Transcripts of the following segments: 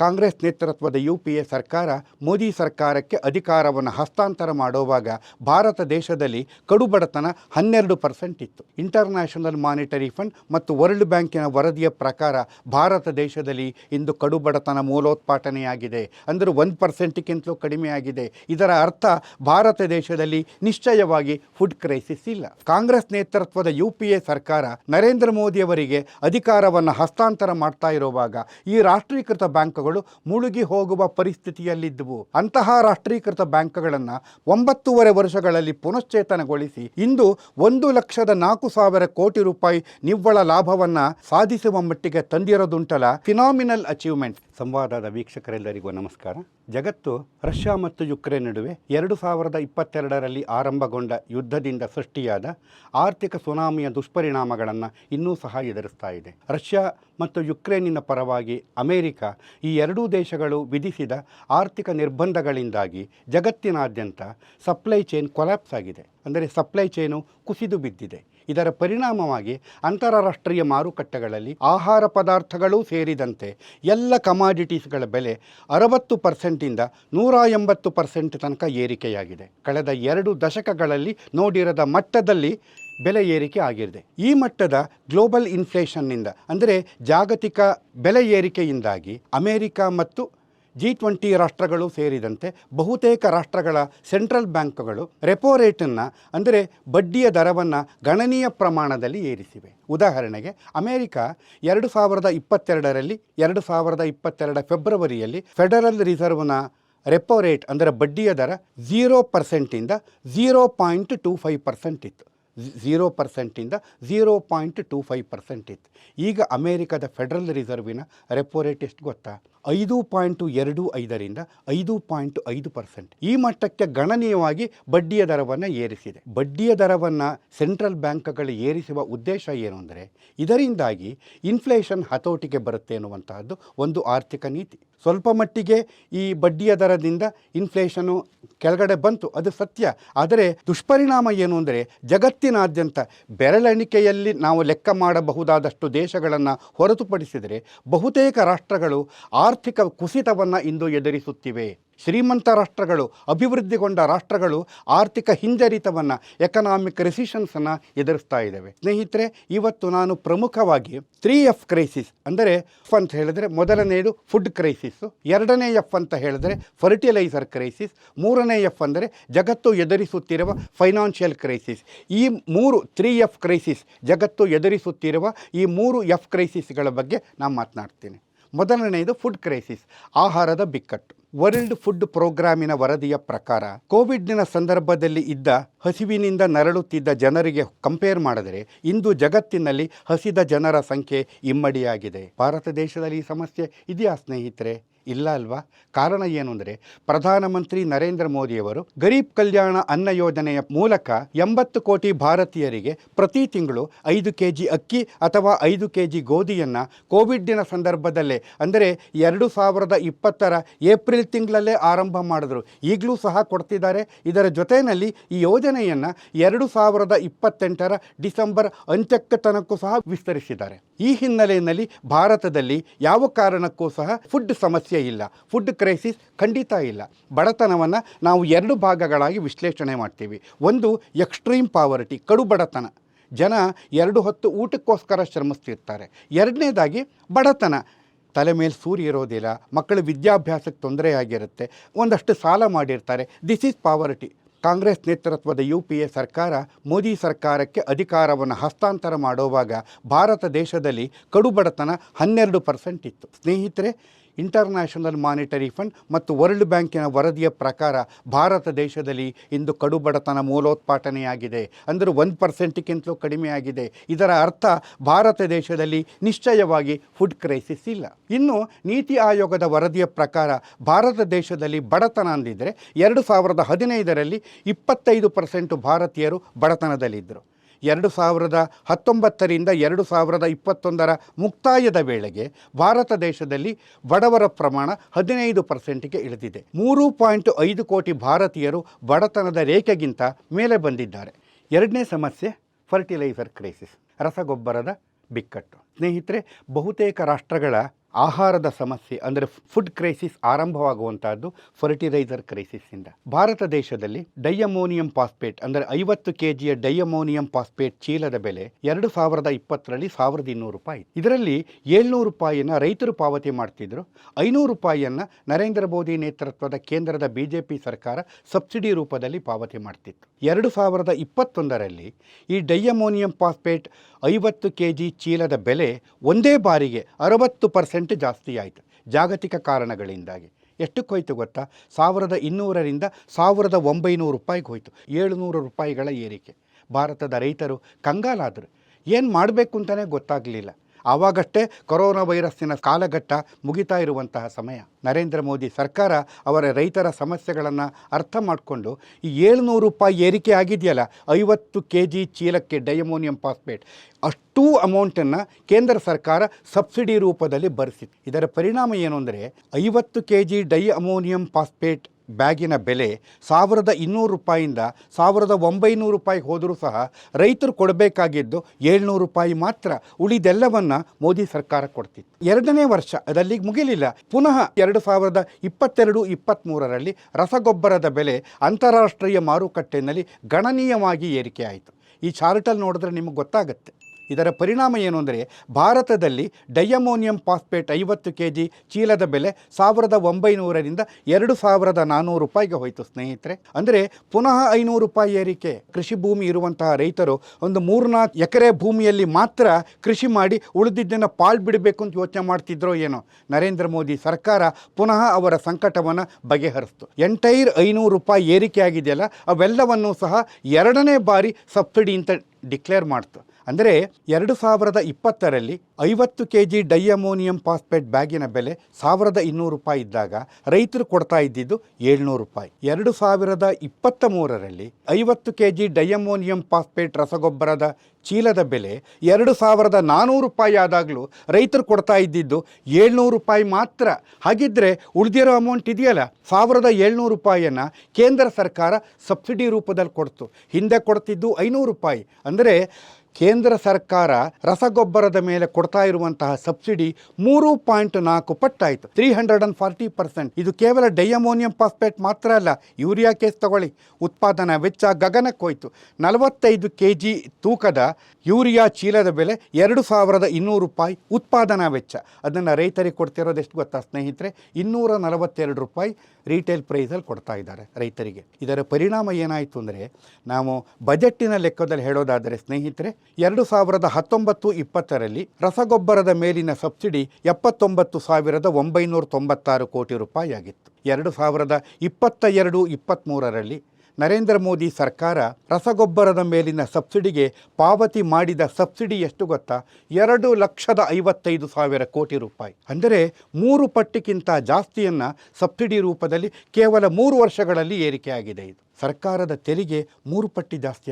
ಕಾಂಗ್ರೆಸ್ ನೇತೃತ್ವದ U P A ಸರ್ಕಾರ ಮೋದಿ ಸರ್ಕಾರಕ್ಕೆ ಅಧಿಕಾರವನ್ನು ಹಸ್ತಾಂತರ ಮಾಡುವಾಗ ಭಾರತ ದೇಶದಲ್ಲಿ ಕಡುಬಡತನ ಹನ್ನೆರಡು ಪರ್ಸೆಂಟ್ ಇತ್ತು. ಇಂಟರ್ನ್ಯಾಷನಲ್ ಮಾನಿಟರಿ ಫಂಡ್ ಮತ್ತು ವರ್ಲ್ಡ್ ಬ್ಯಾಂಕಿನ ವರದಿಯ ಪ್ರಕಾರ ಭಾರತ ದೇಶದಲ್ಲಿ ಇಂದು ಕಡುಬಡತನ ಮೂಲೋತ್ಪಾಟನೆಯಾಗಿದೆ. ಅಂದರೆ ಒಂದು ಪರ್ಸೆಂಟ್ಗಿಂತಲೂ ಕಡಿಮೆಯಾಗಿದೆ. ಇದರ ಅರ್ಥ ಭಾರತ ದೇಶದಲ್ಲಿ ನಿಶ್ಚಯವಾಗಿ ಫುಡ್ ಕ್ರೈಸಿಸ್ ಇಲ್ಲ. ಕಾಂಗ್ರೆಸ್ ನೇತೃತ್ವದ ಯು ಪಿ ಎ ಸರ್ಕಾರ ನರೇಂದ್ರ ಮೋದಿಯವರಿಗೆ ಅಧಿಕಾರವನ್ನು ಹಸ್ತಾಂತರ ಮಾಡ್ತಾ ಇರುವಾಗ ಈ ರಾಷ್ಟ್ರೀಕೃತ ಬ್ಯಾಂಕ್ಗಳು ಮುಳುಗಿ ಹೋಗುವ ಪರಿಸ್ಥಿತಿಯಲ್ಲಿದ್ದವು. ಅಂತಹ ರಾಷ್ಟ್ರೀಕೃತ ಬ್ಯಾಂಕ್ಗಳನ್ನು ಒಂಬತ್ತೂವರೆ ವರ್ಷಗಳಲ್ಲಿ ಪುನಶ್ಚೇತನಗೊಳಿಸಿ ಇಂದು ಒಂದು ಲಕ್ಷದ ನಾಲ್ಕು ಸಾವಿರ ಕೋಟಿ ರೂಪಾಯಿ ನಿವ್ವಳ ಲಾಭವನ್ನು ಸಾಧಿಸುವ ಮಟ್ಟಿಗೆ ತಂದಿರೋದುಂಟಲ ಫಿನಾಮಿನಲ್ ಅಚೀವ್ಮೆಂಟ್. ಸಂವಾದದ ವೀಕ್ಷಕರೆಲ್ಲರಿಗೂ ನಮಸ್ಕಾರ. ಜಗತ್ತು ರಷ್ಯಾ ಮತ್ತು ಯುಕ್ರೇನ್ ನಡುವೆ ಎರಡು ಸಾವಿರದ ಇಪ್ಪತ್ತೆರಡರಲ್ಲಿ ಆರಂಭಗೊಂಡ ಯುದ್ಧದಿಂದ ಸೃಷ್ಟಿಯಾದ ಆರ್ಥಿಕ ಸುನಾಮಿಯ ದುಷ್ಪರಿಣಾಮಗಳನ್ನು ಇನ್ನೂ ಸಹ ಎದುರಿಸ್ತಾ ಇದೆ. ರಷ್ಯಾ ಮತ್ತು ಯುಕ್ರೇನಿನ ಪರವಾಗಿ ಅಮೆರಿಕ ಎರಡೂ ದೇಶಗಳು ವಿಧಿಸಿದ ಆರ್ಥಿಕ ನಿರ್ಬಂಧಗಳಿಂದಾಗಿ ಜಗತ್ತಿನಾದ್ಯಂತ ಸಪ್ಲೈ ಚೈನ್ ಕೊಲ್ಯಾಪ್ಸ್ ಆಗಿದೆ. ಅಂದರೆ ಸಪ್ಲೈ ಚೈನು ಕುಸಿದು ಬಿದ್ದಿದೆ. ಇದರ ಪರಿಣಾಮವಾಗಿ ಅಂತಾರಾಷ್ಟ್ರೀಯ ಮಾರುಕಟ್ಟೆಗಳಲ್ಲಿ ಆಹಾರ ಪದಾರ್ಥಗಳೂ ಸೇರಿದಂತೆ ಎಲ್ಲ ಕಮಾಡಿಟೀಸ್ಗಳ ಬೆಲೆ ಅರವತ್ತು ಪರ್ಸೆಂಟಿಂದ ನೂರ ಎಂಬತ್ತು ಪರ್ಸೆಂಟ್ ತನಕ ಏರಿಕೆಯಾಗಿದೆ. ಕಳೆದ ಎರಡು ದಶಕಗಳಲ್ಲಿ ನೋಡಿರದ ಮಟ್ಟದಲ್ಲಿ ಬೆಲೆ ಏರಿಕೆ ಆಗಿದೆ ಈ ಮಟ್ಟದ ಗ್ಲೋಬಲ್ ಇನ್ಫ್ಲೇಷನ್ನಿಂದ ಅಂದರೆ ಜಾಗತಿಕ ಬೆಲೆ ಏರಿಕೆಯಿಂದಾಗಿ ಅಮೆರಿಕ ಮತ್ತು ಜಿ ಟ್ವೆಂಟಿ ರಾಷ್ಟ್ರಗಳು ಸೇರಿದಂತೆ ಬಹುತೇಕ ರಾಷ್ಟ್ರಗಳ ಸೆಂಟ್ರಲ್ ಬ್ಯಾಂಕ್ಗಳು ರೆಪೋ ರೇಟನ್ನು, ಅಂದರೆ ಬಡ್ಡಿಯ ದರವನ್ನು ಗಣನೀಯ ಪ್ರಮಾಣದಲ್ಲಿ ಏರಿಸಿವೆ. ಉದಾಹರಣೆಗೆ, ಅಮೆರಿಕ ಎರಡು ಸಾವಿರದ ಇಪ್ಪತ್ತೆರಡರಲ್ಲಿ, ಎರಡು ಸಾವಿರದ ಇಪ್ಪತ್ತೆರಡ ಫೆಬ್ರವರಿಯಲ್ಲಿ ಫೆಡರಲ್ ರಿಸರ್ವ್ನ ರೆಪೋ ರೇಟ್, ಅಂದರೆ ಬಡ್ಡಿಯ ದರ zero ಪರ್ಸೆಂಟಿಂದ zero point two five percent ಇತ್ತು. Zero ಪರ್ಸೆಂಟಿಂದ zero point two five percent ಇತ್ತು. ಈಗ ಅಮೇರಿಕದ ಫೆಡರಲ್ ರಿಸರ್ವಿನ ರೆಪೋ ರೇಟ್ ಎಷ್ಟು ಗೊತ್ತಾ? ಐದು ಪಾಯಿಂಟು ಎರಡು ಐದರಿಂದ ಐದು ಪಾಯಿಂಟ್ ಐದು ಪರ್ಸೆಂಟ್. ಈ ಮಟ್ಟಕ್ಕೆ ಗಣನೀಯವಾಗಿ ಬಡ್ಡಿಯ ದರವನ್ನು ಏರಿಸಿದೆ. ಬಡ್ಡಿಯ ದರವನ್ನು ಸೆಂಟ್ರಲ್ ಬ್ಯಾಂಕ್ಗಳು ಏರಿಸುವ ಉದ್ದೇಶ ಏನು ಅಂದರೆ, ಇದರಿಂದಾಗಿ ಇನ್ಫ್ಲೇಷನ್ ಹತೋಟಿಗೆ ಬರುತ್ತೆ ಎನ್ನುವಂತಹದ್ದು ಒಂದು ಆರ್ಥಿಕ ನೀತಿ. ಸ್ವಲ್ಪ ಮಟ್ಟಿಗೆ ಈ ಬಡ್ಡಿಯ ದರದಿಂದ ಇನ್ಫ್ಲೇಷನು ಕೆಳಗಡೆ ಬಂತು. ಅದು ಸತ್ಯ. ಆದರೆ ದುಷ್ಪರಿಣಾಮ ಏನು ಅಂದರೆ ಜಗತ್ತಿನಾದ್ಯಂತ ಬೆರಳೆಣಿಕೆಯಲ್ಲಿ ನಾವು ಲೆಕ್ಕ ಮಾಡಬಹುದಾದಷ್ಟು ದೇಶಗಳನ್ನು ಹೊರತುಪಡಿಸಿದರೆ ಬಹುತೇಕ ರಾಷ್ಟ್ರಗಳು ಆರ್ಥಿಕ ಕುಸಿತವನ್ನು ಇಂದು ಎದುರಿಸುತ್ತಿವೆ. ಶ್ರೀಮಂತ ರಾಷ್ಟ್ರಗಳು, ಅಭಿವೃದ್ಧಿಗೊಂಡ ರಾಷ್ಟ್ರಗಳು ಆರ್ಥಿಕ ಹಿಂಜರಿತವನ್ನು ಎಕನಾಮಿಕ್ ರೆಸಿಷನ್ಸನ್ನು ಎದುರಿಸ್ತಾ ಇದ್ದಾವೆ ಸ್ನೇಹಿತರೆ, ಇವತ್ತು ನಾನು ಪ್ರಮುಖವಾಗಿ ತ್ರೀ ಎಫ್ ಕ್ರೈಸಿಸ್ ಅಂದರೆ ಎಫ್ ಅಂತ ಹೇಳಿದ್ರೆ ಮೊದಲನೆಯದು ಫುಡ್ ಕ್ರೈಸಿಸ್ಸು ಎರಡನೇ ಎಫ್ ಅಂತ ಹೇಳಿದ್ರೆ ಫರ್ಟಿಲೈಸರ್ ಕ್ರೈಸಿಸ್ ಮೂರನೇ ಎಫ್ ಅಂದರೆ ಜಗತ್ತು ಎದುರಿಸುತ್ತಿರುವ ಫೈನಾನ್ಷಿಯಲ್ ಕ್ರೈಸಿಸ್ ಈ ಮೂರು ತ್ರೀ ಎಫ್ ಕ್ರೈಸಿಸ್ ಜಗತ್ತು ಎದುರಿಸುತ್ತಿರುವ ಈ ಮೂರು ಎಫ್ ಕ್ರೈಸಿಸ್ಗಳ ಬಗ್ಗೆ ನಾನು ಮಾತನಾಡ್ತೀನಿ. ಮೊದಲನೆಯದು ಫುಡ್ ಕ್ರೈಸಿಸ್ ಆಹಾರದ ಬಿಕ್ಕಟ್ಟು. ವರ್ಲ್ಡ್ ಫುಡ್ ಪ್ರೋಗ್ರಾಮಿನ ವರದಿಯ ಪ್ರಕಾರ, ಕೋವಿಡ್ನ ಸಂದರ್ಭದಲ್ಲಿ ಇದ್ದ ಹಸಿವಿನಿಂದ ನರಳುತ್ತಿದ್ದ ಜನರಿಗೆ ಕಂಪೇರ್ ಮಾಡಿದರೆ, ಇಂದು ಜಗತ್ತಿನಲ್ಲಿ ಹಸಿದ ಜನರ ಸಂಖ್ಯೆ ಇಮ್ಮಡಿಯಾಗಿದೆ. ಭಾರತ ದೇಶದಲ್ಲಿ ಈ ಸಮಸ್ಯೆ ಇದೆಯಾ ಸ್ನೇಹಿತರೆ? ಇಲ್ಲ ಅಲ್ವಾ? ಕಾರಣ ಏನು ಅಂದರೆ ಪ್ರಧಾನಮಂತ್ರಿ ನರೇಂದ್ರ ಮೋದಿಯವರು ಗರೀಬ್ ಕಲ್ಯಾಣ ಅನ್ನ ಯೋಜನೆಯ ಮೂಲಕ ಎಂಬತ್ತು ಕೋಟಿ ಭಾರತೀಯರಿಗೆ ಪ್ರತಿ ತಿಂಗಳು ಐದು ಕೆ ಜಿ ಅಕ್ಕಿ ಅಥವಾ ಐದು ಕೆ ಜಿ ಗೋಧಿಯನ್ನು ಕೋವಿಡ್ಡಿನ ಸಂದರ್ಭದಲ್ಲೇ, ಅಂದರೆ ಎರಡು ಸಾವಿರದ ಇಪ್ಪತ್ತರ ಏಪ್ರಿಲ್ ತಿಂಗಳಲ್ಲೇ ಆರಂಭ ಮಾಡಿದ್ರು. ಈಗಲೂ ಸಹ ಕೊಡ್ತಿದ್ದಾರೆ. ಇದರ ಜೊತೆಯಲ್ಲಿ ಈ ಯೋಜನೆಯನ್ನು ಎರಡು ಸಾವಿರದ ಇಪ್ಪತ್ತೆಂಟರ ಡಿಸೆಂಬರ್ ಅಂತ್ಯಕ್ಕೆ ತನಕೂ ಸಹ ವಿಸ್ತರಿಸಿದ್ದಾರೆ. ಈ ಹಿನ್ನೆಲೆಯಲ್ಲಿ ಭಾರತದಲ್ಲಿ ಯಾವ ಕಾರಣಕ್ಕೂ ಸಹ ಫುಡ್ ಸಮಸ್ಯೆ ಇಲ್ಲ. ಫುಡ್ ಕ್ರೈಸಿಸ್ ಖಂಡಿತ ಇಲ್ಲ. ಬಡತನವನ್ನು ನಾವು ಎರಡು ಭಾಗಗಳಾಗಿ ವಿಶ್ಲೇಷಣೆ ಮಾಡ್ತೀವಿ. ಒಂದು ಎಕ್ಸ್ಟ್ರೀಮ್ ಪಾವರ್ಟಿ ಕಡು ಬಡತನ. ಜನ ಎರಡು ಹೊತ್ತು ಊಟಕ್ಕೋಸ್ಕರ ಶ್ರಮಿಸ್ತಿರ್ತಾರೆ. ಎರಡನೇದಾಗಿ ಬಡತನ. ತಲೆ ಮೇಲೆ ಸೂರ್ಯ ಇರೋದಿಲ್ಲ, ಮಕ್ಕಳ ವಿದ್ಯಾಭ್ಯಾಸಕ್ಕೆ ತೊಂದರೆ ಆಗಿರುತ್ತೆ ಒಂದಷ್ಟು ಸಾಲ ಮಾಡಿರ್ತಾರೆ. ದಿಸ್ ಈಸ್ ಪಾವರ್ಟಿ ಕಾಂಗ್ರೆಸ್ ನೇತೃತ್ವದ ಯು ಪಿ ಎ ಸರ್ಕಾರ ಮೋದಿ ಸರ್ಕಾರಕ್ಕೆ ಅಧಿಕಾರವನ್ನು ಹಸ್ತಾಂತರ ಮಾಡುವಾಗ ಭಾರತ ದೇಶದಲ್ಲಿ ಕಡುಬಡತನ ಹನ್ನೆರಡು ಪರ್ಸೆಂಟ್ ಇತ್ತು. ಸ್ನೇಹಿತರೆ ಇಂಟರ್ನ್ಯಾಷನಲ್ ಮಾನಿಟರಿ ಫಂಡ್ ಮತ್ತು ವರ್ಲ್ಡ್ ಬ್ಯಾಂಕಿನ ವರದಿಯ ಪ್ರಕಾರ ಭಾರತ ದೇಶದಲ್ಲಿ ಇಂದು ಕಡುಬಡತನ ಮೂಲೋತ್ಪಾಟನೆಯಾಗಿದೆ. ಅಂದರೆ ಒಂದು ಪರ್ಸೆಂಟ್ಗಿಂತಲೂ ಕಡಿಮೆಯಾಗಿದೆ. ಇದರ ಅರ್ಥ ಭಾರತ ದೇಶದಲ್ಲಿ ನಿಶ್ಚಯವಾಗಿ ಫುಡ್ ಕ್ರೈಸಿಸ್ ಇಲ್ಲ. ಇನ್ನು ನೀತಿ ಆಯೋಗದ ವರದಿಯ ಪ್ರಕಾರ ಭಾರತ ದೇಶದಲ್ಲಿ ಬಡತನ ಅಂದಿದ್ದರೆ ಎರಡು ಸಾವಿರದ ಹದಿನೈದರಲ್ಲಿ ಇಪ್ಪತ್ತೈದು ಪರ್ಸೆಂಟು ಭಾರತೀಯರು ಬಡತನದಲ್ಲಿದ್ದರು ಎರಡು ಸಾವಿರದ ಹತ್ತೊಂಬತ್ತರಿಂದ ಎರಡು ಸಾವಿರದ ಇಪ್ಪತ್ತೊಂದರ ಮುಕ್ತಾಯದ ವೇಳೆಗೆ ಭಾರತ ದೇಶದಲ್ಲಿ ಬಡವರ ಪ್ರಮಾಣ ಹದಿನೈದು ಪರ್ಸೆಂಟ್ಗೆ ಇಳಿದಿದೆ. ಮೂರು ಪಾಯಿಂಟ್ ಐದು ಕೋಟಿ ಭಾರತೀಯರು ಬಡತನದ ರೇಖೆಗಿಂತ ಮೇಲೆ ಬಂದಿದ್ದಾರೆ. ಎರಡನೇ ಸಮಸ್ಯೆ ಫರ್ಟಿಲೈಸರ್ ಕ್ರೈಸಿಸ್ ರಸಗೊಬ್ಬರದ ಬಿಕ್ಕಟ್ಟು. ಸ್ನೇಹಿತರೆ, ಬಹುತೇಕ ರಾಷ್ಟ್ರಗಳ ಆಹಾರದ ಸಮಸ್ಯೆ, ಅಂದರೆ ಫುಡ್ ಕ್ರೈಸಿಸ್ ಆರಂಭವಾಗುವಂತಹದ್ದು ಫರ್ಟಿಲೈಸರ್ ಕ್ರೈಸಿಸ್ನಿಂದ ಭಾರತ ದೇಶದಲ್ಲಿ ಡೈಯಮೋನಿಯಂ ಪಾಸ್ಪೇಟ್ ಅಂದರೆ ಐವತ್ತು ಕೆ ಜಿಯ ಡೈಯಮೋನಿಯಂ ಫಾಸ್ಫೇಟ್ ಚೀಲದ ಬೆಲೆ ಎರಡು ಸಾವಿರದ ಇಪ್ಪತ್ತರಲ್ಲಿ ಸಾವಿರದ ಇನ್ನೂರು ರೂಪಾಯಿ. ಇದರಲ್ಲಿ ಏಳ್ನೂರು ರೂಪಾಯಿಯನ್ನು ರೈತರು ಪಾವತಿ ಮಾಡ್ತಿದ್ರು. ಐನೂರು ರೂಪಾಯಿಯನ್ನು ನರೇಂದ್ರ ಮೋದಿ ನೇತೃತ್ವದ ಕೇಂದ್ರದ ಬಿಜೆಪಿ ಸರ್ಕಾರ ಸಬ್ಸಿಡಿ ರೂಪದಲ್ಲಿ ಪಾವತಿ ಮಾಡ್ತಿತ್ತು. ಎರಡು ಸಾವಿರದ ಇಪ್ಪತ್ತೊಂದರಲ್ಲಿ ಈ ಡೈಯಮೋನಿಯಂ ಪಾಸ್ಪೇಟ್ ಐವತ್ತು ಕೆ ಜಿ ಚೀಲದ ಬೆಲೆ ಒಂದೇ ಬಾರಿಗೆ ಅರವತ್ತು ಪರ್ಸೆಂಟ್ ಜಾಸ್ತಿ ಆಯಿತು. ಜಾಗತಿಕ ಕಾರಣಗಳಿಂದಾಗಿ. ಎಷ್ಟಕ್ಕೆ ಹೋಯ್ತು ಗೊತ್ತಾ? ಸಾವಿರದ ಇನ್ನೂರರಿಂದ ಸಾವಿರದ ಒಂಬೈನೂರು ರೂಪಾಯಿಗೆ ಹೋಯಿತು. ಏಳುನೂರು ರೂಪಾಯಿಗಳ ಏರಿಕೆ. ಭಾರತದ ರೈತರು ಕಂಗಾಲಾದರು. ಏನು ಮಾಡಬೇಕು ಅಂತಲೇ ಗೊತ್ತಾಗಲಿಲ್ಲ. ಆವಾಗಷ್ಟೇ ಕೊರೋನಾ ವೈರಸ್ಸಿನ ಕಾಲಘಟ್ಟ ಮುಗಿತಾ ಇರುವಂತಹ ಸಮಯ. ನರೇಂದ್ರ ಮೋದಿ ಸರ್ಕಾರ ಅವರ ರೈತರ ಸಮಸ್ಯೆಗಳನ್ನು ಅರ್ಥ ಮಾಡಿಕೊಂಡು ಈ ಏಳ್ನೂರು ರೂಪಾಯಿ ಏರಿಕೆ ಆಗಿದೆಯಲ್ಲ, ಐವತ್ತು ಕೆ ಜಿ ಚೀಲಕ್ಕೆ ಡೈಅಮೋನಿಯಂ ಫಾಸ್ಫೇಟ್, ಅಷ್ಟೂ ಅಮೌಂಟನ್ನು ಕೇಂದ್ರ ಸರ್ಕಾರ ಸಬ್ಸಿಡಿ ರೂಪದಲ್ಲಿ ಬರೆಸಿತ್ತು. ಇದರ ಪರಿಣಾಮ ಏನು ಅಂದರೆ, ಐವತ್ತು K G diammonium phosphate ಬ್ಯಾಗಿನ ಬೆಲೆ ಸಾವಿರದ ಇನ್ನೂರು ರೂಪಾಯಿಂದ ಸಾವಿರದ ಒಂಬೈನೂರು ರೂಪಾಯಿ ಹೋದರೂ ಸಹ ರೈತರು ಕೊಡಬೇಕಾಗಿದ್ದು ಏಳ್ನೂರು ರೂಪಾಯಿ ಮಾತ್ರ ಉಳಿದೆಲ್ಲವನ್ನು ಮೋದಿ ಸರ್ಕಾರ ಕೊಡ್ತಿತ್ತು. ಎರಡನೇ ವರ್ಷ ಅದಲ್ಲಿಗೆ ಮುಗಿಲಿಲ್ಲ. ಪುನಃ ಎರಡು ಸಾವಿರದ ಇಪ್ಪತ್ತೆರಡು ಇಪ್ಪತ್ತ್ಮೂರರಲ್ಲಿ ರಸಗೊಬ್ಬರದ ಬೆಲೆ ಅಂತಾರಾಷ್ಟ್ರೀಯ ಮಾರುಕಟ್ಟೆಯಲ್ಲಿ ಗಣನೀಯವಾಗಿ ಏರಿಕೆ ಆಯಿತು ಈ ಚಾರ್ಟಲ್ಲಿ ನೋಡಿದ್ರೆ ನಿಮಗೆ ಗೊತ್ತಾಗುತ್ತೆ. ಇದರ ಪರಿಣಾಮ ಏನು ಅಂದರೆ ಭಾರತದಲ್ಲಿ ಡೈಅಮೋನಿಯಂ ಫಾಸ್ಫೇಟ್ ಐವತ್ತು ಕೆ ಜಿ ಚೀಲದ ಬೆಲೆ ಸಾವಿರದ ಒಂಬೈನೂರರಿಂದ ಎರಡು ಸಾವಿರದ ನಾನ್ನೂರು ರೂಪಾಯಿಗೆ ಹೋಯಿತು, ಸ್ನೇಹಿತರೆ. ಅಂದರೆ ಪುನಃ ಐನೂರು ರೂಪಾಯಿ ಏರಿಕೆ. ಕೃಷಿ ಭೂಮಿ ಇರುವಂತಹ ರೈತರು ಒಂದು ಮೂರ್ನಾಲ್ಕು ಎಕರೆ ಭೂಮಿಯಲ್ಲಿ ಮಾತ್ರ ಕೃಷಿ ಮಾಡಿ ಉಳಿದಿದ್ದನ್ನು ಪಾಳು ಬಿಡಬೇಕು ಅಂತ ಯೋಚನೆ ಮಾಡ್ತಿದ್ರೋ ಏನೋ. ನರೇಂದ್ರ ಮೋದಿ ಸರ್ಕಾರ ಪುನಃ ಅವರ ಸಂಕಟವನ್ನು ಬಗೆಹರಿಸ್ತು. ಎಂಟೈರ್ ಐನೂರು ರೂಪಾಯಿ ಏರಿಕೆ ಆಗಿದೆಯಲ್ಲ, ಅವೆಲ್ಲವನ್ನು ಸಹ ಎರಡನೇ ಬಾರಿ ಸಬ್ಸಿಡಿ ಅಂತ ಡಿಕ್ಲೇರ್ ಮಾಡ್ತು. ಅಂದರೆ ಎರಡು ಸಾವಿರದ ಇಪ್ಪತ್ತರಲ್ಲಿ ಐವತ್ತು ಕೆ ಜಿ ಡೈಅಮೋನಿಯಂ ಫಾಸ್ಫೇಟ್ ಬ್ಯಾಗಿನ ಬೆಲೆ ಸಾವಿರದ ಇನ್ನೂರು ರೂಪಾಯಿ ಇದ್ದಾಗ ರೈತರು ಕೊಡ್ತಾ ಇದ್ದಿದ್ದು ಏಳ್ನೂರು ರೂಪಾಯಿ. ಎರಡು ಸಾವಿರದ ಇಪ್ಪತ್ತ ಮೂರರಲ್ಲಿ ಐವತ್ತು ಕೆ ಜಿ ಡೈಅಮೋನಿಯಂ ಫಾಸ್ಫೇಟ್ ರಸಗೊಬ್ಬರದ ಚೀಲದ ಬೆಲೆ ಎರಡು ಸಾವಿರದ ನಾನ್ನೂರು ರೂಪಾಯಿ ಆದಾಗಲೂ ರೈತರು ಕೊಡ್ತಾ ಇದ್ದಿದ್ದು ಏಳ್ನೂರು ರೂಪಾಯಿ ಮಾತ್ರ. ಹಾಗಿದ್ದರೆ ಉಳಿದಿರೋ ಅಮೌಂಟ್ ಇದೆಯಲ್ಲ? ಸಾವಿರದ ಏಳ್ನೂರು ರೂಪಾಯಿಯನ್ನು ಕೇಂದ್ರ ಸರ್ಕಾರ ಸಬ್ಸಿಡಿ ರೂಪದಲ್ಲಿ ಕೊಡ್ತು. ಹಿಂದೆ ಕೊಡ್ತಿದ್ದು ಐನೂರು ರೂಪಾಯಿ. ಅಂದರೆ ಕೇಂದ್ರ ಸರ್ಕಾರ ರಸಗೊಬ್ಬರದ ಮೇಲೆ ಕೊಡ್ತಾ ಇರುವಂತಹ ಸಬ್ಸಿಡಿ ಮೂರು ಪಾಯಿಂಟ್ ನಾಲ್ಕು ಪಟ್ಟಾಯಿತು. Three hundred and forty percent ಇದು ಕೇವಲ ಡೈಅಮೋನಿಯಂ ಫಾಸ್ಫೇಟ್ ಮಾತ್ರ ಅಲ್ಲ, ಯೂರಿಯಾ ಕೇಸ್ ತಗೊಳ್ಳಿ. ಉತ್ಪಾದನಾ ವೆಚ್ಚ ಗಗನಕ್ಕೆ ಹೋಯಿತು ನಲವತ್ತೈದು ಕೆ ಜಿ ತೂಕದ ಯೂರಿಯಾ ಚೀಲದ ಬೆಲೆ ಎರಡು ಸಾವಿರದ ಇನ್ನೂರು ರೂಪಾಯಿ ಉತ್ಪಾದನಾ ವೆಚ್ಚ. ಅದನ್ನು ರೈತರಿಗೆ ಕೊಡ್ತಿರೋದು ಎಷ್ಟು ಗೊತ್ತಾ ಸ್ನೇಹಿತರೆ? ಇನ್ನೂರ ನಲವತ್ತೆರಡು ರೂಪಾಯಿ ರೀಟೇಲ್ ಪ್ರೈಸಲ್ಲಿ ಕೊಡ್ತಾ ಇದ್ದಾರೆ ರೈತರಿಗೆ. ಇದರ ಪರಿಣಾಮ ಏನಾಯಿತು ಅಂದರೆ, ನಾವು ಬಜೆಟ್ಟಿನ ಲೆಕ್ಕದಲ್ಲಿ ಹೇಳೋದಾದರೆ ಸ್ನೇಹಿತರೆ ಎರಡು ಸಾವಿರದ ಹತ್ತೊಂಬತ್ತು ಇಪ್ಪತ್ತರಲ್ಲಿ ರಸಗೊಬ್ಬರದ ಮೇಲಿನ ಸಬ್ಸಿಡಿ ಎಪ್ಪತ್ತೊಂಬತ್ತು ಸಾವಿರದ ಒಂಬೈನೂರ ತೊಂಬತ್ತಾರು ಕೋಟಿ ರೂಪಾಯಿ ಆಗಿತ್ತು ಎರಡು ಸಾವಿರದ ಇಪ್ಪತ್ತ ಎರಡು ಇಪ್ಪತ್ತ್ಮೂರರಲ್ಲಿ ನರೇಂದ್ರ ಮೋದಿ ಸರ್ಕಾರ ರಸಗೊಬ್ಬರದ ಮೇಲಿನ ಸಬ್ಸಿಡಿಗೆ ಪಾವತಿ ಮಾಡಿದ ಸಬ್ಸಿಡಿ ಎಷ್ಟು ಗೊತ್ತಾ? ಎರಡು ಲಕ್ಷದ ಐವತ್ತೈದು ಸಾವಿರ ಕೋಟಿ ರೂಪಾಯಿ. ಅಂದರೆ ಮೂರು ಪಟ್ಟಿಗಿಂತ ಜಾಸ್ತಿಯನ್ನು ಸಬ್ಸಿಡಿ ರೂಪದಲ್ಲಿ ಕೇವಲ ಮೂರು ವರ್ಷಗಳಲ್ಲಿ ಏರಿಕೆಯಾಗಿದೆ ಇದು. ಸರ್ಕಾರದ ತೆರಿಗೆ ಮೂರು ಪಟ್ಟಿ ಜಾಸ್ತಿ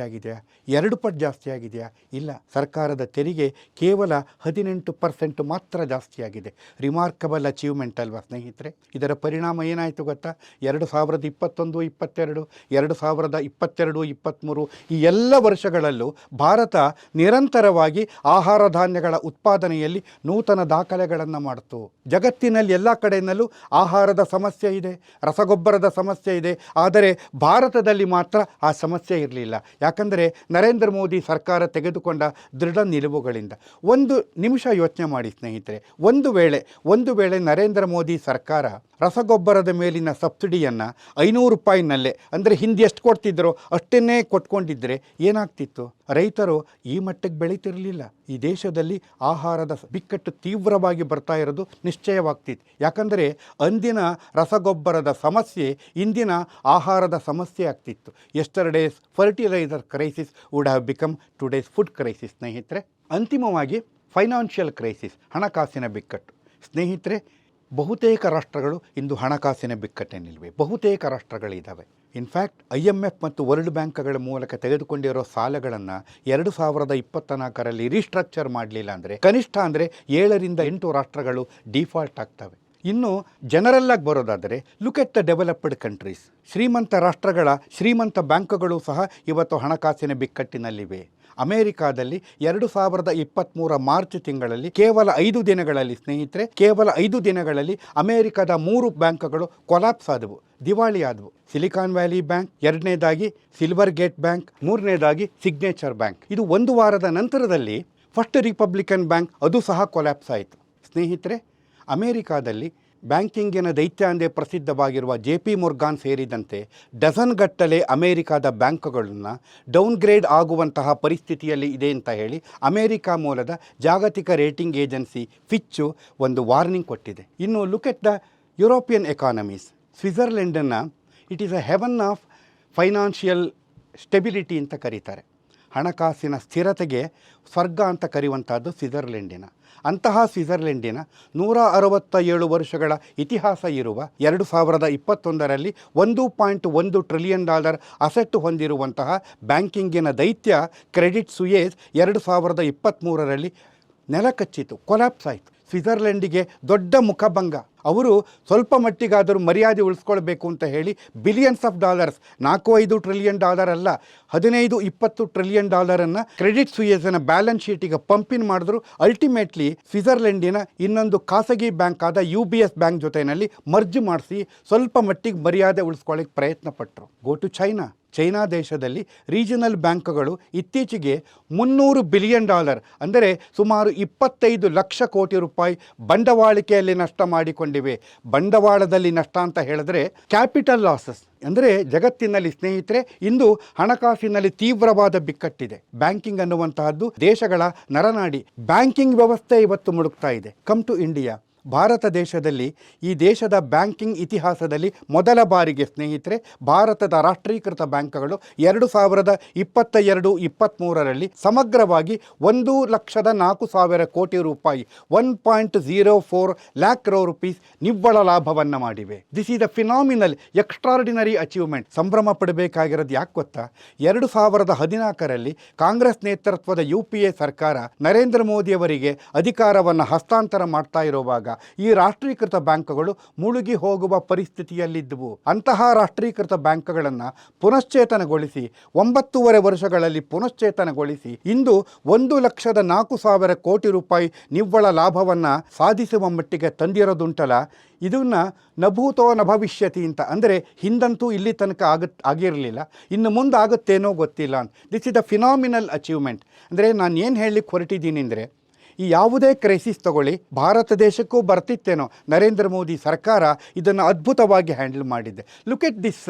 ಎರಡು ಪಟ್ಟು ಜಾಸ್ತಿ ಆಗಿದೆಯಾ ಇಲ್ಲ, ಸರ್ಕಾರದ ತೆರಿಗೆ ಕೇವಲ ಹದಿನೆಂಟು ಪರ್ಸೆಂಟ್ ಮಾತ್ರ ಜಾಸ್ತಿ ಆಗಿದೆ ರಿಮಾರ್ಕಬಲ್ ಅಚೀವ್ಮೆಂಟ್ ಅಲ್ವಾ ಸ್ನೇಹಿತರೆ? ಇದರ ಪರಿಣಾಮ ಏನಾಯಿತು ಗೊತ್ತಾ? ಎರಡು ಸಾವಿರದ ಇಪ್ಪತ್ತೊಂದು, ಇಪ್ಪತ್ತೆರಡು, ಎರಡು ಸಾವಿರದ ಇಪ್ಪತ್ತೆರಡು, ಇಪ್ಪತ್ತ್ಮೂರು ಈ ಎಲ್ಲ ವರ್ಷಗಳಲ್ಲೂ ಭಾರತ ನಿರಂತರವಾಗಿ ಆಹಾರ ಧಾನ್ಯಗಳ ಉತ್ಪಾದನೆಯಲ್ಲಿ ನೂತನ ದಾಖಲೆಗಳನ್ನು ಮಾಡಿತು. ಜಗತ್ತಿನಲ್ಲಿ ಎಲ್ಲ ಕಡೆಯಲ್ಲೂ ಆಹಾರದ ಸಮಸ್ಯೆ ಇದೆ, ರಸಗೊಬ್ಬರದ ಸಮಸ್ಯೆ ಇದೆ. ಆದರೆ ಭಾರತದಲ್ಲಿ ಮಾತ್ರ ಆ ಸಮಸ್ಯೆ ಇರಲಿಲ್ಲ. ಯಾಕಂದರೆ ನರೇಂದ್ರ ಮೋದಿ ಸರ್ಕಾರ ತೆಗೆದುಕೊಂಡ ದೃಢ ನಿಲುವುಗಳಿಂದ. ಒಂದು ನಿಮಿಷ ಯೋಚನೆ ಮಾಡಿ ಸ್ನೇಹಿತರೆ. ಒಂದು ವೇಳೆ ಒಂದು ವೇಳೆ ನರೇಂದ್ರ ಮೋದಿ ಸರ್ಕಾರ ರಸಗೊಬ್ಬರದ ಮೇಲಿನ ಸಬ್ಸಿಡಿಯನ್ನು ಐನೂರು ರೂಪಾಯಿನಲ್ಲೇ, ಅಂದರೆ ಹಿಂದೆ ಎಷ್ಟು ಕೊಡ್ತಿದ್ರೋ, ಅಷ್ಟನ್ನೇ ಕೊಟ್ಕೊಂಡಿದ್ದರೆ ಏನಾಗ್ತಿತ್ತು? ರೈತರು ಈ ಮಟ್ಟಕ್ಕೆ ಬೆಳೀತಿರಲಿಲ್ಲ. ಈ ದೇಶದಲ್ಲಿ ಆಹಾರದ ಬಿಕ್ಕಟ್ಟು ತೀವ್ರವಾಗಿ ಬರ್ತಾ ಇರೋದು ನಿಶ್ಚಯವಾಗ್ತಿತ್ತು. ಯಾಕಂದರೆ ಅಂದಿನ ರಸಗೊಬ್ಬರದ ಸಮಸ್ಯೆ ಇಂದಿನ ಆಹಾರದ ಸಮಸ್ಯೆ ಆಗ್ತಿತ್ತು. Yesterday's fertiliser crisis would have become today's food crisis ಸ್ನೇಹಿತರೆ. ಅಂತಿಮವಾಗಿ ಫೈನಾನ್ಷಿಯಲ್ ಕ್ರೈಸಿಸ್ ಹಣಕಾಸಿನ ಬಿಕ್ಕಟ್ಟು. ಸ್ನೇಹಿತರೆ, ಬಹುತೇಕ ರಾಷ್ಟ್ರಗಳು ಇಂದು ಹಣಕಾಸಿನ ಬಿಕ್ಕಟ್ಟಿನಲ್ಲಿವೆ ಬಹುತೇಕ ರಾಷ್ಟ್ರಗಳಿದ್ದಾವೆ in fact I M F ಮತ್ತು ವರ್ಲ್ಡ್ ಬ್ಯಾಂಕ್ಗಳ ಮೂಲಕ ತೆಗೆದುಕೊಂಡಿರೋ ಸಾಲಗಳನ್ನು ಎರಡು ಸಾವಿರದ ಇಪ್ಪತ್ತ ನಾಲ್ಕರಲ್ಲಿ ರೀಸ್ಟ್ರಕ್ಚರ್ ಮಾಡಲಿಲ್ಲ ಅಂದರೆ ಕನಿಷ್ಠ ಅಂದರೆ ಏಳರಿಂದ ಎಂಟು ರಾಷ್ಟ್ರಗಳು ಡಿಫಾಲ್ಟ್ ಆಗ್ತವೆ. ಇನ್ನು ಜನರಲ್ಲಾಗಿ ಬರೋದಾದರೆ look at the developed countries ಶ್ರೀಮಂತ ರಾಷ್ಟ್ರಗಳ ಶ್ರೀಮಂತ ಬ್ಯಾಂಕುಗಳು ಸಹ ಇವತ್ತು ಹಣಕಾಸಿನ ಬಿಕ್ಕಟ್ಟಿನಲ್ಲಿವೆ. ಅಮೆರಿಕಾದಲ್ಲಿ ಎರಡು ಸಾವಿರದ ಇಪ್ಪತ್ತ್ಮೂರ ಮಾರ್ಚ್ ತಿಂಗಳಲ್ಲಿ ಕೇವಲ ಐದು ದಿನಗಳಲ್ಲಿ, ಸ್ನೇಹಿತರೆ, ಕೇವಲ ಐದು ದಿನಗಳಲ್ಲಿ ಅಮೆರಿಕದ ಮೂರು ಬ್ಯಾಂಕ್ಗಳು ಕೊಲಾಪ್ಸ್ ಆದವು, ದಿವಾಳಿ ಆದವು. ಸಿಲಿಕಾನ್ ವ್ಯಾಲಿ ಬ್ಯಾಂಕ್, ಎರಡನೇದಾಗಿ ಸಿಲ್ವರ್ ಗೇಟ್ ಬ್ಯಾಂಕ್, ಮೂರನೇದಾಗಿ ಸಿಗ್ನೇಚರ್ ಬ್ಯಾಂಕ್. ಇದು ಒಂದು ವಾರದ ನಂತರದಲ್ಲಿ ಫಸ್ಟ್ ರಿಪಬ್ಲಿಕನ್ ಬ್ಯಾಂಕ್, ಅದು ಸಹ ಕೊಲಾಪ್ಸ್ ಆಯಿತು. ಸ್ನೇಹಿತರೆ, ಅಮೆರಿಕಾದಲ್ಲಿ ಬ್ಯಾಂಕಿಂಗಿನ ದೈತ್ಯ ಎಂದೇ ಪ್ರಸಿದ್ಧವಾಗಿರುವ ಜೆ ಪಿ ಮೊರ್ಗಾನ್ ಸೇರಿದಂತೆ ಡಜನ್ ಗಟ್ಟಲೆ ಅಮೆರಿಕಾದ ಬ್ಯಾಂಕ್ಗಳನ್ನು ಡೌನ್ಗ್ರೇಡ್ ಆಗುವಂತಹ ಪರಿಸ್ಥಿತಿಯಲ್ಲಿ ಇದೆ ಅಂತ ಹೇಳಿ ಅಮೆರಿಕ ಮೂಲದ ಜಾಗತಿಕ ರೇಟಿಂಗ್ ಏಜೆನ್ಸಿ ಫಿಚ್ಚು ಒಂದು ವಾರ್ನಿಂಗ್ ಕೊಟ್ಟಿದೆ. ಇನ್ನು look at the European economies. ಸ್ವಿಟ್ಜರ್ಲೆಂಡನ್ನು it is a haven of financial stability ಅಂತ ಕರೀತಾರೆ. ಹಣಕಾಸಿನ ಸ್ಥಿರತೆಗೆ ಸ್ವರ್ಗ ಅಂತ ಕರೆಯುವಂಥದ್ದು ಸ್ವಿಟ್ಜರ್ಲೆಂಡಿನ. ಅಂತಹ ಸ್ವಿಟ್ಜರ್ಲೆಂಡಿನ ನೂರ ಅರವತ್ತ ಏಳು ವರ್ಷಗಳ ಇತಿಹಾಸ ಇರುವ ಎರಡು ಸಾವಿರದ ಇಪ್ಪತ್ತೊಂದರಲ್ಲಿ ಒಂದು ಪಾಯಿಂಟ್ ಒಂದು ಟ್ರಿಲಿಯನ್ ಡಾಲರ್ ಅಸೆಟ್ ಹೊಂದಿರುವಂತಹ ಬ್ಯಾಂಕಿಂಗಿನ ದೈತ್ಯ ಕ್ರೆಡಿಟ್ ಸುಯೇಜ್ ಎರಡು ಸಾವಿರದ ಇಪ್ಪತ್ತ್ಮೂರರಲ್ಲಿ ನೆಲಕಚ್ಚಿತು ಕೊಲಾಪ್ಸ್ ಆಯಿತು. ಸ್ವಿಟ್ಜರ್ಲೆಂಡಿಗೆ ದೊಡ್ಡ ಮುಖಭಂಗ. ಅವರು ಸ್ವಲ್ಪ ಮಟ್ಟಿಗಾದರೂ ಮರ್ಯಾದೆ ಉಳಿಸ್ಕೊಳ್ಬೇಕು ಅಂತ ಹೇಳಿ ಬಿಲಿಯನ್ಸ್ ಆಫ್ ಡಾಲರ್ಸ್ ನಾಲ್ಕು ಐದು ಟ್ರಿಲಿಯನ್ ಡಾಲರ್ ಅಲ್ಲ, ಹದಿನೈದು, ಇಪ್ಪತ್ತು ಟ್ರಿಲಿಯನ್ ಡಾಲರನ್ನು ಕ್ರೆಡಿಟ್ ಸುಯೇಸನ ಬ್ಯಾಲೆನ್ಸ್ ಶೀಟಿಗೆ ಪಂಪಿನ್ ಮಾಡಿದ್ರು. ಅಲ್ಟಿಮೇಟ್ಲಿ ಸ್ವಿಟ್ಜರ್ಲೆಂಡಿನ ಇನ್ನೊಂದು ಖಾಸಗಿ ಬ್ಯಾಂಕ್ ಆದ ಯು ಬಿ ಎಸ್ ಬ್ಯಾಂಕ್ ಜೊತೆಯಲ್ಲಿ ಮರ್ಜ್ ಮಾಡಿಸಿ ಸ್ವಲ್ಪ ಮಟ್ಟಿಗೆ ಮರ್ಯಾದೆ ಉಳಿಸ್ಕೊಳ್ಳಿಕ್ಕೆ ಪ್ರಯತ್ನ ಪಟ್ಟರು ಗೋ ಟು ಚೈನಾ ಚೈನಾ ದೇಶದಲ್ಲಿ ರೀಜನಲ್ ಬ್ಯಾಂಕ್ಗಳು ಇತ್ತೀಚೆಗೆ ಮುನ್ನೂರು ಬಿಲಿಯನ್ ಡಾಲರ್ ಅಂದರೆ ಸುಮಾರು ಇಪ್ಪತ್ತೈದು ಲಕ್ಷ ಕೋಟಿ ರೂಪಾಯಿ ಬಂಡವಾಳಿಕೆಯಲ್ಲಿ ನಷ್ಟ ಮಾಡಿಕೊಂಡಿವೆ ಬಂಡವಾಳದಲ್ಲಿ ನಷ್ಟ ಅಂತ ಹೇಳಿದ್ರೆ ಕ್ಯಾಪಿಟಲ್ ಲಾಸಸ್ ಅಂದರೆ ಜಗತ್ತಿನಲ್ಲಿ ಸ್ನೇಹಿತರೆ, ಇಂದು ಹಣಕಾಸಿನಲ್ಲಿ ತೀವ್ರವಾದ ಬಿಕ್ಕಟ್ಟಿದೆ. ಬ್ಯಾಂಕಿಂಗ್ ಅನ್ನುವಂತಹದ್ದು ದೇಶಗಳ ನರನಾಡಿ ಬ್ಯಾಂಕಿಂಗ್ ವ್ಯವಸ್ಥೆ ಇವತ್ತು ಮುಡುಕ್ತಾ ಇದೆ. ಕಮ್ ಟು ಇಂಡಿಯಾ ಭಾರತ ದೇಶದಲ್ಲಿ ಈ ದೇಶದ ಬ್ಯಾಂಕಿಂಗ್ ಇತಿಹಾಸದಲ್ಲಿ ಮೊದಲ ಬಾರಿಗೆ ಸ್ನೇಹಿತರೆ, ಭಾರತದ ರಾಷ್ಟ್ರೀಕೃತ ಬ್ಯಾಂಕ್ಗಳು ಎರಡು ಸಾವಿರದ ಇಪ್ಪತ್ತ ಎರಡು ಇಪ್ಪತ್ತ್ಮೂರರಲ್ಲಿ ಸಮಗ್ರವಾಗಿ ಒಂದು ಲಕ್ಷದ ನಾಲ್ಕು ಸಾವಿರ ಕೋಟಿ ರೂಪಾಯಿ, one point zero four lakh crore rupees ನಿವ್ವಳ ಲಾಭವನ್ನು ಮಾಡಿವೆ. This is a phenomenal extraordinary achievement ಸಂಭ್ರಮ ಪಡಬೇಕಾಗಿರೋದು ಯಾಕೆ ಗೊತ್ತಾ? ಎರಡು ಸಾವಿರದ ಹದಿನಾಲ್ಕರಲ್ಲಿ ಕಾಂಗ್ರೆಸ್ ನೇತೃತ್ವದ ಯು ಪಿ ಎ ಸರ್ಕಾರ ನರೇಂದ್ರ ಮೋದಿಯವರಿಗೆ ಅಧಿಕಾರವನ್ನು ಹಸ್ತಾಂತರ ಮಾಡ್ತಾ ಇರುವಾಗ ಈ ರಾಷ್ಟ್ರೀಕೃತ ಬ್ಯಾಂಕ್ಗಳು ಮುಳುಗಿ ಹೋಗುವ ಪರಿಸ್ಥಿತಿಯಲ್ಲಿದ್ದವು. ಅಂತಹ ರಾಷ್ಟ್ರೀಕೃತ ಬ್ಯಾಂಕ್ಗಳನ್ನು ಪುನಶ್ಚೇತನಗೊಳಿಸಿ, ಒಂಬತ್ತೂವರೆ ವರ್ಷಗಳಲ್ಲಿ ಪುನಶ್ಚೇತನಗೊಳಿಸಿ, ಇಂದು ಒಂದು ಲಕ್ಷದ ನಾಲ್ಕು ಸಾವಿರ ಕೋಟಿ ರೂಪಾಯಿ ನಿವ್ವಳ ಲಾಭವನ್ನು ಸಾಧಿಸುವ ಮಟ್ಟಿಗೆ ತಂದಿರೋದುಂಟಲ್ಲ. ಇದನ್ನು ನಭೂತೋ ನಭವಿಷ್ಯತಿ ಭವಿಷ್ಯತಿ ಅಂತ, ಅಂದರೆ ಹಿಂದಂತೂ ಇಲ್ಲಿ ತನಕ ಆಗತ್, ಆಗಿರಲಿಲ್ಲ. ಇನ್ನು ಮುಂದೆ ಆಗುತ್ತೇನೋ ಗೊತ್ತಿಲ್ಲ. This is the phenomenal achievement ಅಂದರೆ ನಾನು ಏನು ಹೇಳಲಿಕ್ಕೆ ಹೊರಟಿದ್ದೀನಿ ಅಂದರೆ ಈ ಯಾವುದೇ ಕ್ರೈಸಿಸ್ ತಗೊಳ್ಳಿ, ಭಾರತ ದೇಶಕ್ಕೂ ಬರ್ತಿತ್ತೇನೋ ನರೇಂದ್ರ ಮೋದಿ ಸರ್ಕಾರ ಇದನ್ನು ಅದ್ಭುತವಾಗಿ ಹ್ಯಾಂಡಲ್ ಮಾಡಿದೆ. ಲುಕ್ ಎಟ್ ದಿಸ್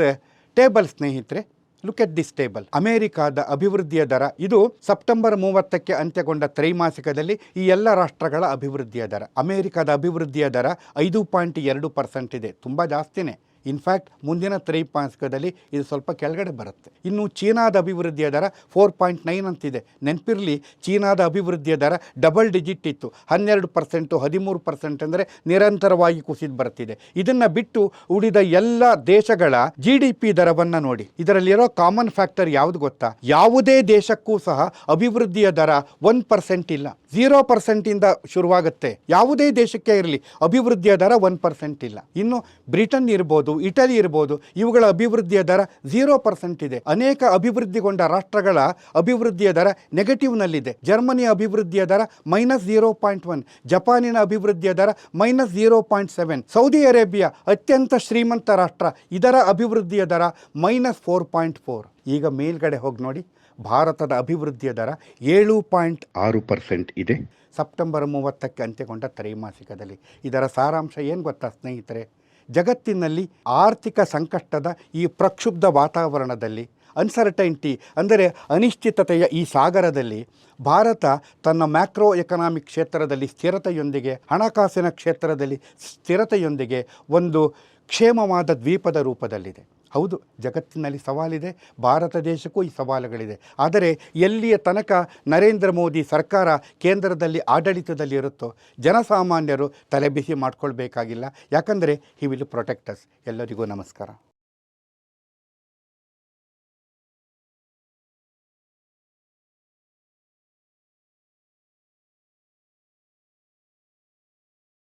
ಟೇಬಲ್ ಸ್ನೇಹಿತರೆ. ಲುಕ್ ಎಟ್ ದಿಸ್ ಟೇಬಲ್ ಅಮೆರಿಕಾದ ಅಭಿವೃದ್ಧಿಯ ದರ, ಇದು ಸೆಪ್ಟೆಂಬರ್ ಮೂವತ್ತಕ್ಕೆ ಅಂತ್ಯಗೊಂಡ ತ್ರೈಮಾಸಿಕದಲ್ಲಿ ಈ ಎಲ್ಲ ರಾಷ್ಟ್ರಗಳ ಅಭಿವೃದ್ಧಿಯ ದರ. ಅಮೆರಿಕದ ಅಭಿವೃದ್ಧಿಯ ದರ ಐದು ಪಾಯಿಂಟ್ ಎರಡು ಪರ್ಸೆಂಟ್ ಇದೆ. ತುಂಬ ಜಾಸ್ತಿನೇ. ಇನ್ಫ್ಯಾಕ್ಟ್ ಮುಂದಿನ ತ್ರೈಮಾಸಿಕದಲ್ಲಿ ಇದು ಸ್ವಲ್ಪ ಕೆಳಗಡೆ ಬರುತ್ತೆ. ಇನ್ನು ಚೀನಾದ ಅಭಿವೃದ್ಧಿಯ ದರ ಫೋರ್ ಪಾಯಿಂಟ್ ನೈನ್ ಅಂತಿದೆ. ನೆನಪಿರಲಿ, ಚೀನಾದ ಅಭಿವೃದ್ಧಿಯ ದರ ಡಬಲ್ ಡಿಜಿಟ್ ಇತ್ತು. ಹನ್ನೆರಡು ಪರ್ಸೆಂಟು ಹದಿಮೂರು ಪರ್ಸೆಂಟ್ ಅಂದರೆ ನಿರಂತರವಾಗಿ ಕುಸಿದು ಬರ್ತಿದೆ. ಇದನ್ನು ಬಿಟ್ಟು ಉಳಿದ ಎಲ್ಲ ದೇಶಗಳ ಜಿ ಡಿ ಪಿ ದರವನ್ನು ನೋಡಿ. ಇದರಲ್ಲಿರೋ ಕಾಮನ್ ಫ್ಯಾಕ್ಟರ್ ಯಾವುದು ಗೊತ್ತಾ? ಯಾವುದೇ ದೇಶಕ್ಕೂ ಸಹ ಅಭಿವೃದ್ಧಿಯ ದರ ಒನ್ ಪರ್ಸೆಂಟ್ ಇಲ್ಲ. ಝೀರೋ ಪರ್ಸೆಂಟಿಂದ ಶುರುವಾಗುತ್ತೆ. ಯಾವುದೇ ದೇಶಕ್ಕೆ ಇರಲಿ, ಅಭಿವೃದ್ಧಿಯ ದರ ಒನ್ ಪರ್ಸೆಂಟ್ ಇಲ್ಲ. ಇನ್ನು ಬ್ರಿಟನ್ ಇರ್ಬೋದು ಇಟಲಿ ಇರ್ಬೋದು, ಇವುಗಳ ಅಭಿವೃದ್ಧಿಯ ದರ ಝೀರೋ ಪರ್ಸೆಂಟ್ ಇದೆ. ಅನೇಕ ಅಭಿವೃದ್ಧಿಗೊಂಡ ರಾಷ್ಟ್ರಗಳ ಅಭಿವೃದ್ಧಿಯ ದರ ನೆಗೆಟಿವ್ನಲ್ಲಿದೆ ಜರ್ಮನಿಯ ಅಭಿವೃದ್ಧಿಯ ದರ ಮೈನಸ್ ಜೀರೋ ಪಾಯಿಂಟ್ ಒನ್ ಜಪಾನಿನ ಅಭಿವೃದ್ಧಿಯ ದರ minus zero point seven Saudi Arabia ಅತ್ಯಂತ ಶ್ರೀಮಂತ ರಾಷ್ಟ್ರ, ಇದರ ಅಭಿವೃದ್ಧಿಯ ದರ ಮೈನಸ್ ಫೋರ್ ಪಾಯಿಂಟ್ ಫೋರ್ ಈಗ ಮೇಲ್ಗಡೆ ಹೋಗಿ ನೋಡಿ, ಭಾರತದ ಅಭಿವೃದ್ಧಿಯ ದರ ಏಳು ಪಾಯಿಂಟ್ ಆರು ಪರ್ಸೆಂಟ್ ಇದೆ. ಸೆಪ್ಟೆಂಬರ್ ಮೂವತ್ತಕ್ಕೆ ಅಂತ್ಯಗೊಂಡ ತ್ರೈಮಾಸಿಕದಲ್ಲಿ. ಇದರ ಸಾರಾಂಶ ಏನು ಗೊತ್ತಾ ಸ್ನೇಹಿತರೆ? ಜಗತ್ತಿನಲ್ಲಿ ಆರ್ಥಿಕ ಸಂಕಷ್ಟದ ಈ ಪ್ರಕ್ಷುಬ್ಧ ವಾತಾವರಣದಲ್ಲಿ ಅನ್ಸರ್ಟೈಂಟಿ ಅಂದರೆ ಅನಿಶ್ಚಿತತೆಯ ಈ ಸಾಗರದಲ್ಲಿ, ಭಾರತ ತನ್ನ ಮ್ಯಾಕ್ರೋ ಎಕನಾಮಿಕ್ ಕ್ಷೇತ್ರದಲ್ಲಿ ಸ್ಥಿರತೆಯೊಂದಿಗೆ, ಹಣಕಾಸಿನ ಕ್ಷೇತ್ರದಲ್ಲಿ ಸ್ಥಿರತೆಯೊಂದಿಗೆ ಒಂದು ಕ್ಷೇಮವಾದ ದ್ವೀಪದ ರೂಪದಲ್ಲಿದೆ. ಹೌದು, ಜಗತ್ತಿನಲ್ಲಿ ಸವಾಲಿದೆ, ಭಾರತ ದೇಶಕ್ಕೂ ಈ ಸವಾಲುಗಳಿದೆ. ಆದರೆ ಎಲ್ಲಿಯ ತನಕ ನರೇಂದ್ರ ಮೋದಿ ಸರ್ಕಾರ ಕೇಂದ್ರದಲ್ಲಿ ಆಡಳಿತದಲ್ಲಿ ಇರುತ್ತೋ, ಜನಸಾಮಾನ್ಯರು ತಲೆಬಿಸಿ ಮಾಡ್ಕೊಳ್ಬೇಕಾಗಿಲ್ಲ. ಯಾಕಂದರೆ ಹಿ ವಿಲ್ ಪ್ರೊಟೆಕ್ಟಸ್ ಎಲ್ಲರಿಗೂ ನಮಸ್ಕಾರ.